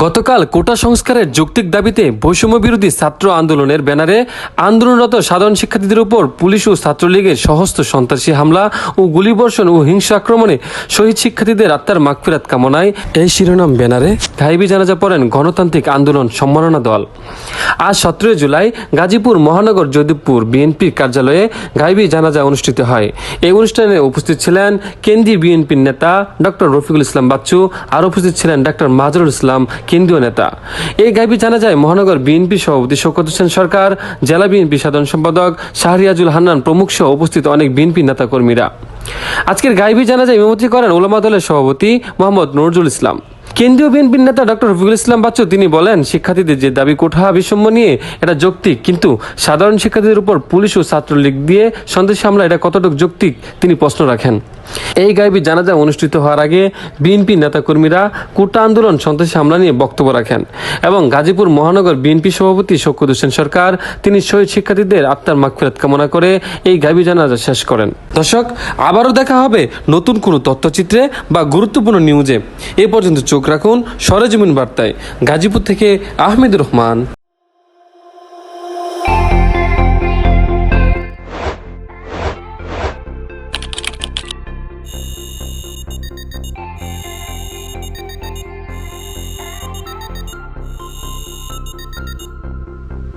গতকাল কোটা সংস্কারের যৌক্তিক দাবিতে বৈষম্য বিরোধী ছাত্র আন্দোলনের ব্যানারে আন্দোলনরত সাধারণ শিক্ষার্থীদের উপর পুলিশ ও ছাত্রলীগের সহস্র সন্ত্রাসী হামলা ও গুলিবর্ষণ ও হিংসা আক্রমণে শহীদ শিক্ষার্থীদের আত্মার মাগফিরাত কামনায় এই শিরোনাম ব্যানারে গাইবি জানাজা পড়েন গণতান্ত্রিক আন্দোলন সম্মাননা দল। আজ সতেরোই জুলাই গাজীপুর মহানগর যদুপুর বিএনপির কার্যালয়ে গাইবি জানাজা অনুষ্ঠিত হয়। এই অনুষ্ঠানে উপস্থিত ছিলেন কেন্দ্রীয় বিএনপির নেতা ডক্টর রফিকুল ইসলাম বাচ্চু, আর উপস্থিত ছিলেন ডক্টর মাজরুল ইসলাম কেন্দ্রীয় নেতা। এই গাইবি জানা যায়, মহানগর বিএনপি সভাপতি শোকত হোসেন সরকার, জেলা বিএনপি সাধারণ সম্পাদক শাহরিয়াজুল হান্নান প্রমুখ সহ উপস্থিত অনেক বিএনপি নেতাকর্মীরা। আজকের গাইবি জানা যায় ইমামতি করেন ওলামা দলের সভাপতি মোহাম্মদ নজরুল ইসলাম। কেন্দ্রীয় বিএনপির নেতা ডক্টর রফিকুল ইসলাম বাচ্চু, তিনি বলেন, শিক্ষার্থীদের যে দাবি কোঠা বিষম্য নিয়ে এটা যৌক্তিক, কিন্তু সাধারণ শিক্ষার্থীদের উপর পুলিশ ও ছাত্রলীগ দিয়ে সন্দেশ হামলা এটা কতটুকু যৌক্তিক, তিনি প্রশ্ন রাখেন। এই গাইবি জানাজা অনুষ্ঠিত হওয়ার আগে বিএনপি নেতাকর্মীরা কোটা আন্দোলন সন্ত্রাসী হামলা নিয়ে বক্তব্য রাখেন এবং গাজীপুর মহানগর বিএনপি সভাপতি শওকত হোসেন সরকার, তিনি শহীদ শিক্ষার্থীদের আত্মার মাগফিরাত কামনা করে এই গাইবি জানাজা শেষ করেন। দর্শক, আবারও দেখা হবে নতুন কোনো তথ্যচিত্রে বা গুরুত্বপূর্ণ নিউজে। এ পর্যন্ত চোখ রাখুন। সরেজমিন বার্তায় গাজীপুর থেকে আহমেদ রহমান।